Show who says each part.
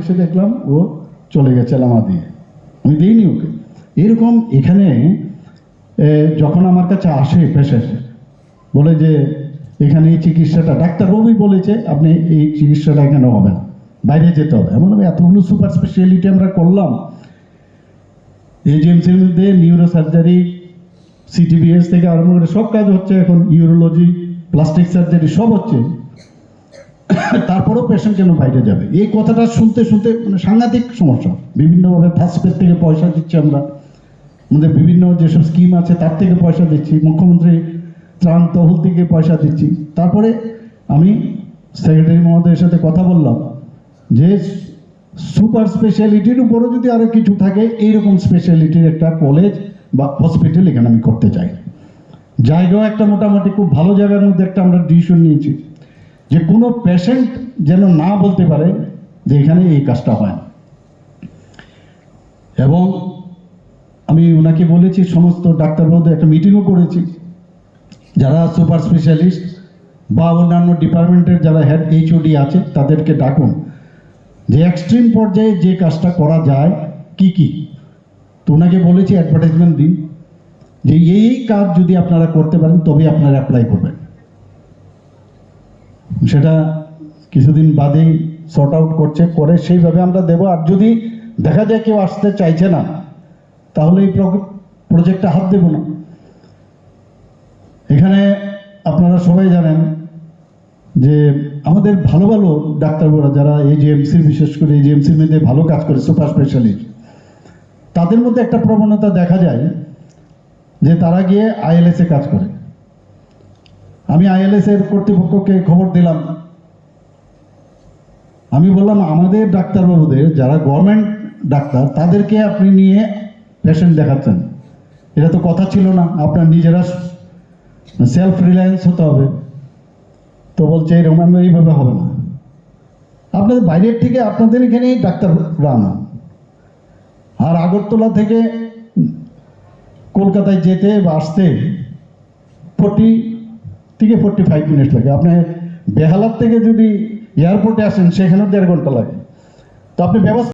Speaker 1: এসে দেখলাম ও চলে গেছে লামা দিয়ে। আমি দিইনি ওকে। এরকম এখানে যখন আমার কাছে আসে পেশেন্ট, বলে যে, এখানে এই চিকিৎসাটা, ডাক্তার রবি বলেছে আপনি এই চিকিৎসাটা এখানে হবে না। বাইরে যেতে হবে। এমন আমি এতগুলো সুপার স্পেশালিটি আমরা করলাম। এজিএমসির মধ্যে নিউরো সার্জারি সিটিবিএস থেকে আরম্ভ করে সব কাজ হচ্ছে এখন, ইউরোলজি, প্লাস্টিক সার্জারি সব হচ্ছে। তারপরেও পেশেন্ট কেন বাইরে যাবে। এই কথাটা শুনতে শুনতে মানে সাংঘাতিক সমস্যা। বিভিন্নভাবে ফার্স্টপেড থেকে পয়সা দিচ্ছি আমরা। আমাদের বিভিন্ন যেসব স্কিম আছে, তার থেকে পয়সা দিচ্ছি। মুখ্যমন্ত্রী ত্রাণ তহল থেকে পয়সা দিচ্ছি। তারপরে আমি সেক্রেটারি মহোদয়ের সাথে কথা বললাম যে সুপার স্পেশালিটির উপরও যদি আরও কিছু থাকে, এইরকম স্পেশালিটির একটা কলেজ বা হসপিটাল এখানে আমি করতে চাই। জায়গাও একটা মোটামুটি খুব ভালো জায়গার মধ্যে একটা আমরা ডিসিশন নিয়েছি। যে কোনো পেশেন্ট যেন না বলতে পারে যে এখানে এই কাজটা হয়। এবং আমি ওনাকে বলেছি, সমস্ত ডাক্তারবাবুদের একটা মিটিংও করেছি। যারা সুপার স্পেশালিস্ট বা অন্যান্য ডিপার্টমেন্টের যারা হেড এইচওডি আছে, তাদেরকে ডাকুন যে এক্সট্রিম পর্যায়ে যে কাজটা করা যায়, কি কি? তো ওনাকে বলেছি অ্যাডভার্টাইজমেন্ট দিন। যে এই কাজ যদি আপনারা করতে পারেন তবে আপনারা অ্যাপ্লাই করবেন। সেটা কিছুদিন বাদেই সর্ট আউট করছে, করে সেইভাবে আমরা দেবো। আর যদি দেখা যায় কেউ আসতে চাইছে না, তাহলে এই প্রজেক্টটা হাত দেব না। এখানে আপনারা সবাই জানেন যে আমাদের ভালো ভালো ডাক্তারবাবুরা, যারা এজিএমসির বিশেষ করে এজিএমসির মধ্যে ভালো কাজ করে সুপার স্পেশালিস্ট তাদের মধ্যে একটা প্রবণতা দেখা যায় যে তারা গিয়ে আইএলএসে কাজ করে। আমি আইএলএস এর কর্তৃপক্ষকে খবর দিলাম। আমি বললাম, আমাদের ডাক্তারবাবুদের যারা গভর্নমেন্ট ডাক্তার, তাদেরকে আপনি নিয়ে পেশেন্ট দেখাচ্ছেন। এটা তো কথা ছিল না, আপনার নিজেরা সেলফ রিলায়েন্স হতে হবে। তো বলছে, এরকম এইভাবে হবে না। আপনাদের বাইরের থেকে আপনাদের এখানেই ডাক্তাররা আনা আর আগরতলা থেকে কলকাতায় যেতে বা আসতে ফোর্টি থেকে ফোর্টি ফাইভ মিনিট লাগে। আপনি বেহালার থেকে যদি এয়ারপোর্টে আসেন, সেখানেও দেড় ঘণ্টা লাগে। তো আপনি ব্যবস্থা